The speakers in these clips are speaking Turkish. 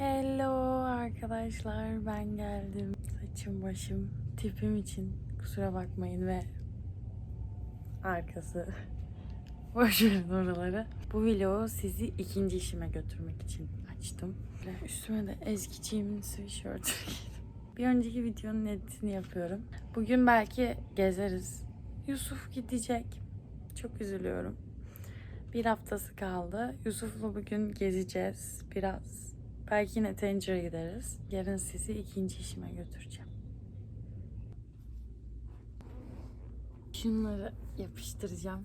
Hello arkadaşlar ben geldim. Saçım başım tipim için kusura bakmayın ve arkası boş verin oraları. Bu vlogu sizi ikinci işime götürmek için açtım. Ve Üstüme de Ezgi'ciğimin sweatshirt. Bir önceki videonun editini yapıyorum. Bugün belki gezeriz. Yusuf gidecek. Çok üzülüyorum. Bir haftası kaldı. Yusuf'la bugün gezeceğiz biraz. Belki yine Tanger'a gideriz. Yarın sizi ikinci işime götüreceğim. Şunları yapıştıracağım.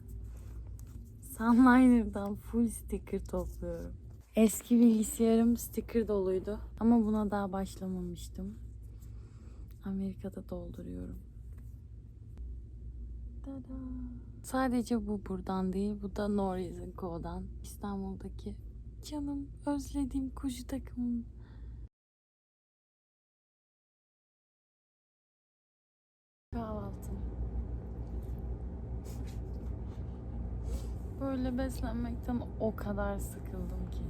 Sunliner'dan full sticker topluyorum. Eski bilgisayarım sticker doluydu. Ama buna daha başlamamıştım. Amerika'da dolduruyorum. Tada. Sadece bu buradan değil, bu da No Reason Co'dan. İstanbul'daki canım, özlediğim kuju takımım. Kahvaltım. Böyle beslenmekten o kadar sıkıldım ki.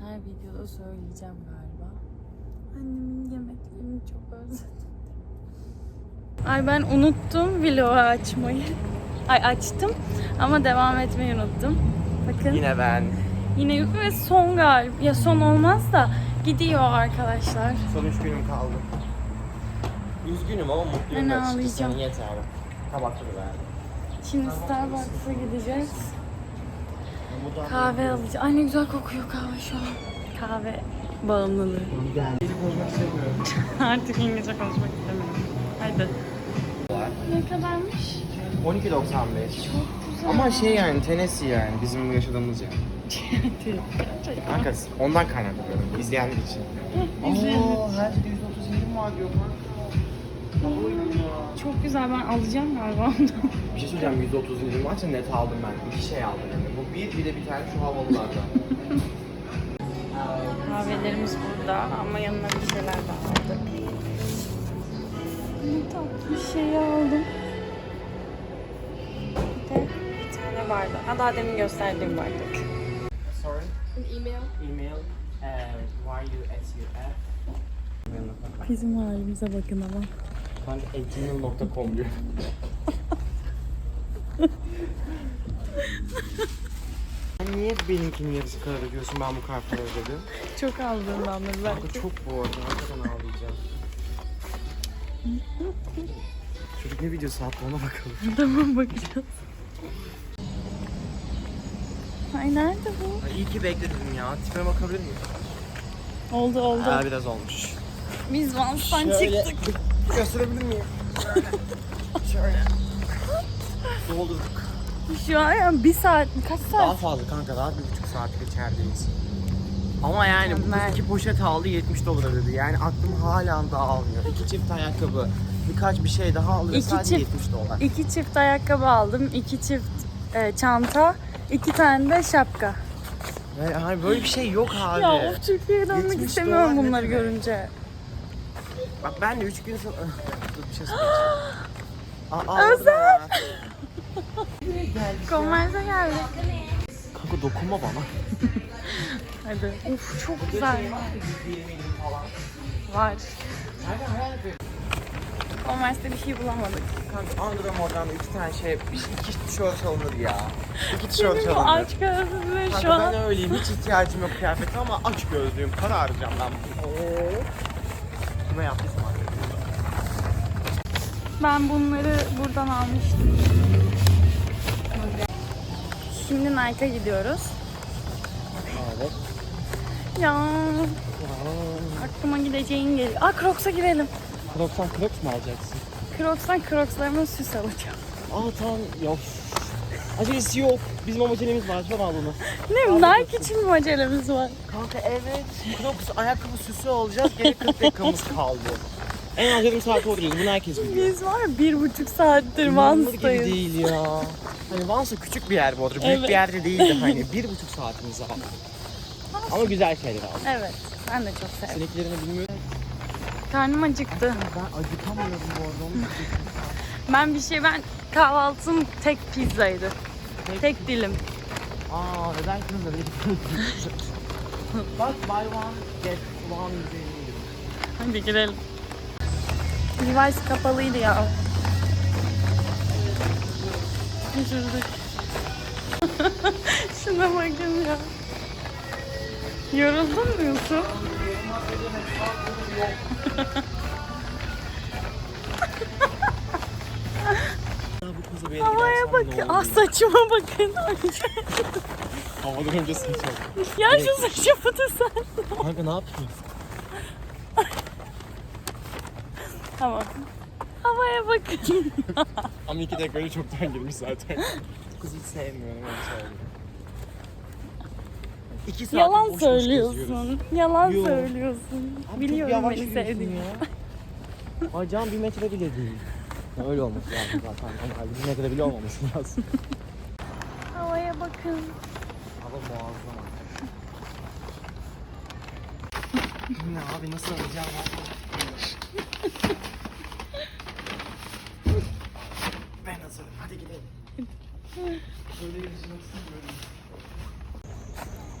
Her videoda söyleyeceğim galiba. Annemin yemeklerini çok özledim. Ay ben unuttum vlogu açmayı. Ay açtım ama devam etmeyi unuttum. Bakın yine, Yine ben. yok ve son galiba. Ya son olmaz da gidiyor arkadaşlar. Son üç günüm kaldı. Üzgünüm ama mutluyum Ben açıkçası. ağlayacağım. Senin yeter. Tabakları ver. Şimdi Starbucks'a gideceğiz. Kahve alacağız. Ay ne güzel kokuyor kahve şu an. Kahve bağımlılığı. Artık İngilizce konuşmak istemiyorum. Haydi. Ne kadarmış? 12.95. Ama şey yani Tennessee yani bizim yaşadığımız yer. Arkadaş ondan kaynaklanıyorum izleyenler için. Oo, her şeyde 130 indirim var diyor kanka. Ya. Çok güzel ben alacağım galiba ondan. Bir şey söyleyeceğim 130 indirim varsa net aldım ben. İki şey aldım yani. Bu bir bir de bir tane şu havalılardan. Kahvelerimiz burada ama yanına bir şeyler de aldık. Ne tatlı bir şey aldım. Bardak. Ha daha demin gösterdiğim bardak. Sorry. An email? Email and why you at your app? Bizim halimize bakın ama. Kanka gmail.com diyor. Sen niye benimkinin yarısı kadar ödüyorsun ben bu kadar para ödedim? Çok aldığındandır Kanka belki. çok bu arada hakikaten ağlayacağım. Çocuk ne videosu attı ona bakalım. Tamam bakacağız. Ay nerede bu? Ay, iyi ki bekledim ya. Tipime bakabilir miyim? Oldu oldu. Ha biraz olmuş. Biz Vans'tan Şöyle çıktık. gösterebilir miyim? Şöyle. Doldurduk. Şu an yani bir saat, kaç Daha saat? fazla kanka daha bir buçuk saatlik içerideyiz. Ama yani bu kız iki poşet aldı 70 dolar dedi. Yani aklım hala daha almıyor. İki çift ayakkabı, birkaç bir şey daha ve İki sadece çift- 70 dolar. İki çift ayakkabı aldım, iki çift e, çanta, iki tane de şapka. Ve yani böyle bir şey yok abi. Ya of Türkiye'ye dönmek 70 istemiyorum dolar ne bunları demek? görünce. Bak ben de 3 gün sonra... Dur bir şey söyleyeceğim. Aa, Özel. Konverse geldik. Kanka dokunma bana. Hadi. Uf çok güzel. Var. Konverse'de bir şey bulamadık. Kanka Andra Modern'da iki tane şey, iki tişört alınır ya. İki tişört Benim bu alınır. aç gözlü ve şu Kanka an ben öyleyim, hiç ihtiyacım yok kıyafete ama aç gözlüyüm, para harcayacağım ben. Oo. Kime yaptıysam artık. ben bunları buradan almıştım. Şimdi Nike'a gidiyoruz. Evet. Ya aklıma gideceğin geliyor. Aa Crocs'a girelim. Crocs'tan Crocs mu alacaksın? Crocs'tan Crocs'larımın süs alacağım. Aa tamam, yok. Acelesi yok. Bizim acelemiz var, sonra al bunu. Ne Nike için mi acelemiz var? Kanka evet. Crocs ayakkabı süsü alacağız, geri 40 dakikamız kaldı. En az yarım saat oturuyoruz, bunu herkes biliyor. Biz var ya bir buçuk saattir İnanılır gibi Vans'tayız. değil ya. Hani Vansa küçük bir yer bu arada. Büyük Evet. bir yerde değildi hani. Bir buçuk saatimiz var. Ama güzel şeyler aldım. Evet ben de çok sevdim. Sineklerini bilmiyorum. Karnım acıktı. Ben acıkamıyorum bu arada. Ben bir şey ben kahvaltım tek pizzaydı. Tek dilim. Aa neden kızlar? Bak buy one get one yüzeyini Hadi girelim. Levi's kapalıydı ya. Şaşırdık. Şuna bakın ya. Yoruldun mu Yusuf? Havaya gidersem bak. ne Ah saçıma bakın. Havadan önce saçım. ya şu saçımı da sen. Kanka ne yapıyorsun? Tamam. Havaya bakın. Ama iki dakika önce çoktan girmiş zaten. Kızı hiç sevmiyorum ben söyleyeyim. İki saat Yalan boş boş geziyoruz. söylüyorsun. Yalan Yo. söylüyorsun. Abi çok Biliyorum yavaş beni yürüyorsun sevdiğini. ya. Bacağın bir metre bile değil. Ya öyle olması lazım zaten. Normalde bir metre bile olmaması lazım. Havaya bakın. Hava muazzam. ne abi nasıl alacağım hazırım hadi gidelim. Böyle yaşamak istemiyorum.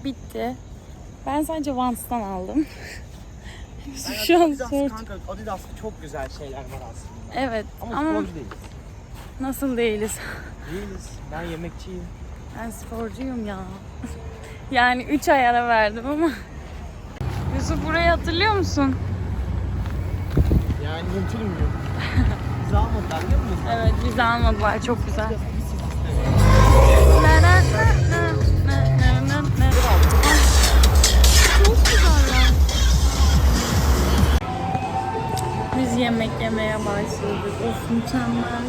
Bitti. Ben sadece Vans'tan aldım. Şu an Adidas sor. kanka Adidas'ta çok güzel şeyler var aslında. Evet Ama, ama sporcu değiliz. nasıl değiliz? Değiliz. Ben yemekçiyim. Ben sporcuyum ya. Yani 3 ay ara verdim ama. Yusuf burayı hatırlıyor musun? Yani muyum? Bizi almadılar biliyor musun? Evet bizi almadılar çok güzel. Yemeye başladık. Of mükemmel.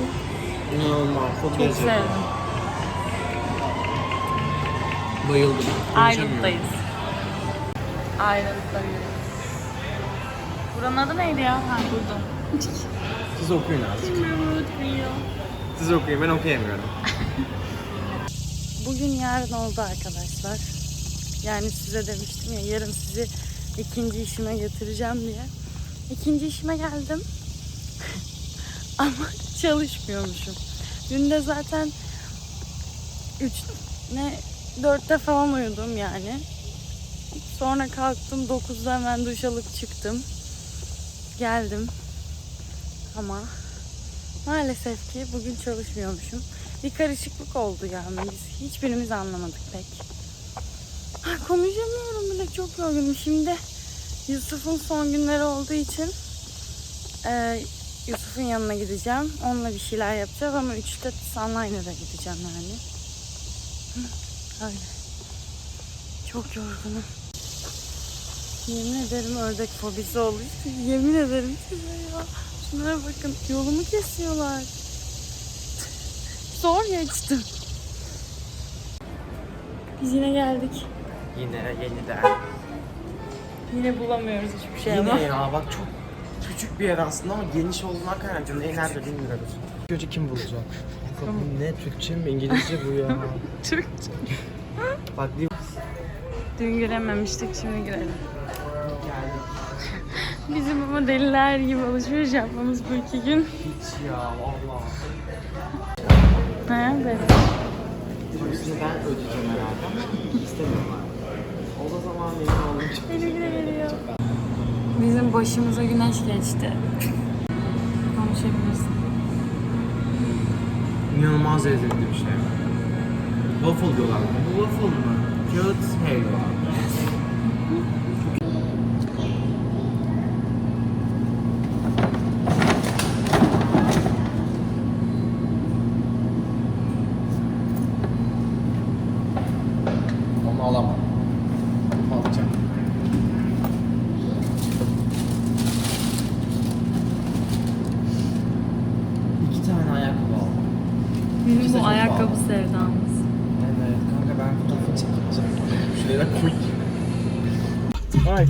İnanılmaz. Çok, Çok lezzetli. sevdim. Bayıldım. Ayrılıktayız. Ayrılıktayız. Buranın adı neydi ya? Ha burada. Siz okuyun artık. Siz okuyun ben okuyamıyorum. Bugün yarın oldu arkadaşlar. Yani size demiştim ya yarın sizi ikinci işime götüreceğim diye. İkinci işime geldim. Ama çalışmıyormuşum. Dün de zaten 3 ne 4'te falan uyudum yani. Sonra kalktım 9'da hemen duş alıp çıktım. Geldim. Ama maalesef ki bugün çalışmıyormuşum. Bir karışıklık oldu yani. Biz hiçbirimiz anlamadık pek. Ah, konuşamıyorum bile çok yorgunum. Şimdi Yusuf'un son günleri olduğu için e, Yusuf'un yanına gideceğim. Onunla bir şeyler yapacağız ama 3'te Sunliner'a gideceğim yani. Öyle. Çok yorgunum. Yemin ederim ördek fobisi oldu. Yemin ederim size ya. Şunlara bakın yolumu kesiyorlar. Zor geçtim. Biz yine geldik. Yine yeniden. Yine bulamıyoruz hiçbir şey Yine ama. ya bak çok küçük bir yer aslında ama geniş olduğuna kaynaklı. Neyi nerede bilmiyoruz. Önce kim bulacak? Bu ne Türkçe mi İngilizce bu ya? Türkçe. bak bir Dün girememiştik şimdi girelim. Bizim ama deliler gibi alışveriş yapmamız bu iki gün. Hiç ya valla. Ha, evet. Parasını ben ödeyeceğim herhalde ama istemiyorlar. O da zaman memnun oldum. Benimki de geliyor. Bizim başımıza güneş geçti. Konuşabilirsin. İnanılmaz lezzetli bir şey. Waffle diyorlar. Bu waffle mı? Kağıt helva. Onu alamam. Alacağım. İki tane ayakkabı aldım. Bizim İkisi de bu çok ayakkabı sevdamız. Evet kanka ben fotoğrafını çekeceğim. Şuraya koy. Ay.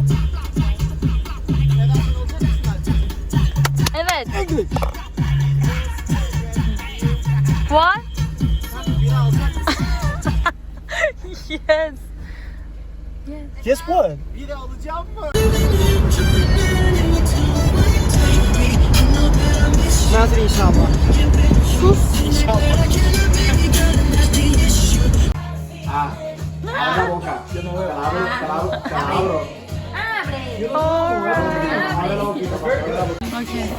Evet. What? yes. Guess what? Biri alacağım mı? Yo no veo. Abre la boquita, papá. Abre la boquita. Okey.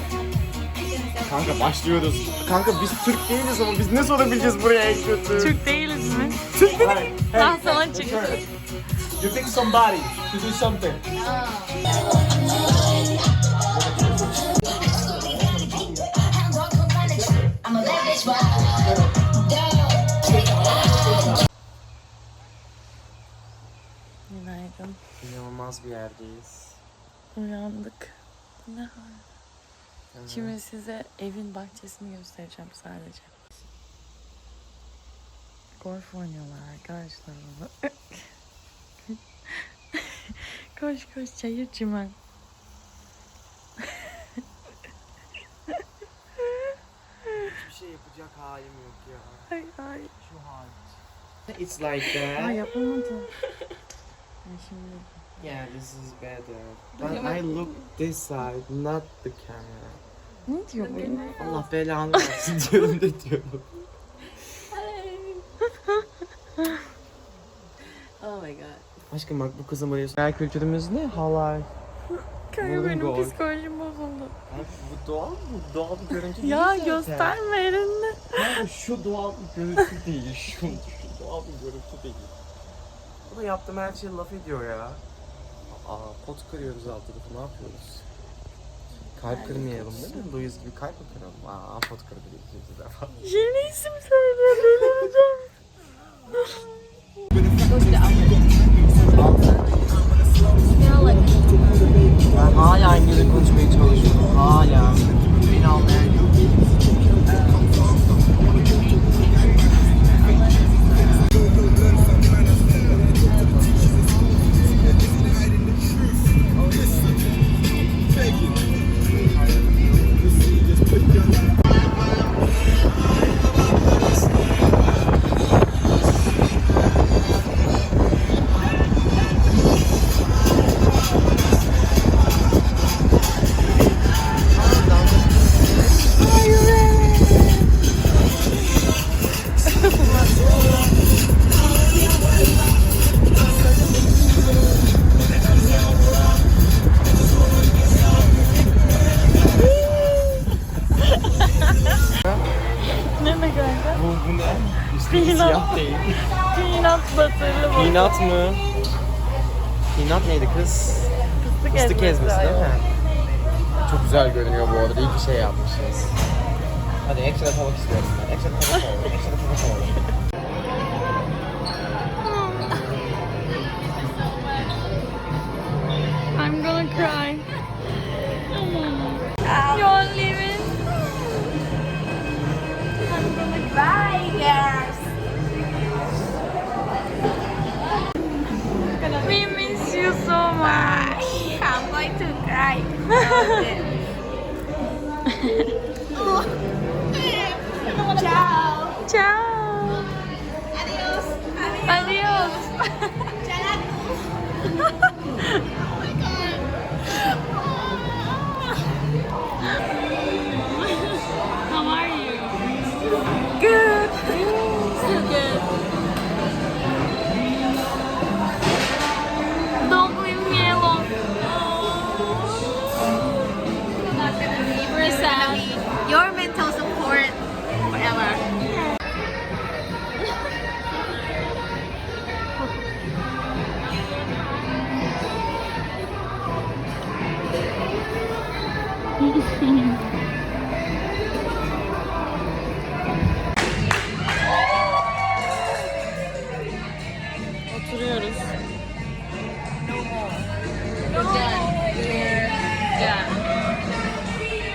Kanka başlıyoruz. Kanka biz Türk değiliz ama biz ne sorabileceğiz buraya en kötü? Türk değiliz mi? Hey, Ben sana hey, çık. sir. You pick somebody to do something. I'm yerdeyiz. Uyandık. Ne hal? Şimdi size evin bahçesini göstereceğim sadece. Golf oynuyorlar arkadaşlar orada. koş koş çayır çimen. Hiçbir şey yapacak halim yok ya. Ay ay. Şu hal. It's like Ay that. yapamadım. Ay şimdi Yeah, this is better. But I look this side, not the camera. ne diyor bu? Allah belanı versin diyorum ne diyorum. Oh my god. Aşkım bak bu kızın buraya... Genel kültürümüz ne? Halay. Kanka benim goal. psikolojim bozuldu. Abi bu doğal mı? Doğal bir görüntü değil Ya gösterme elini. Kanka şu doğal bir görüntü değil. Şu, şu doğal bir görüntü değil. Bu da yaptığım her şeye laf ediyor ya. Aa pot kırıyoruz alt tarafı ne yapıyoruz? Kalp kırmayalım değil mi? Louis gibi kalp mi kıralım? Aa pot kırdı ikinci defa. Yeni isim Peanut. siyah değil. Peanut butterlı bu. Peanut mı? Peanut neydi kız? Fıstık, Fıstık ezmesi değil mi? Çok güzel görünüyor bu arada. İyi ki şey yapmışız. Hadi ekstra tavuk istiyorum ben. Ekstra tavuk alalım. Ekstra tavuk alalım. yeah.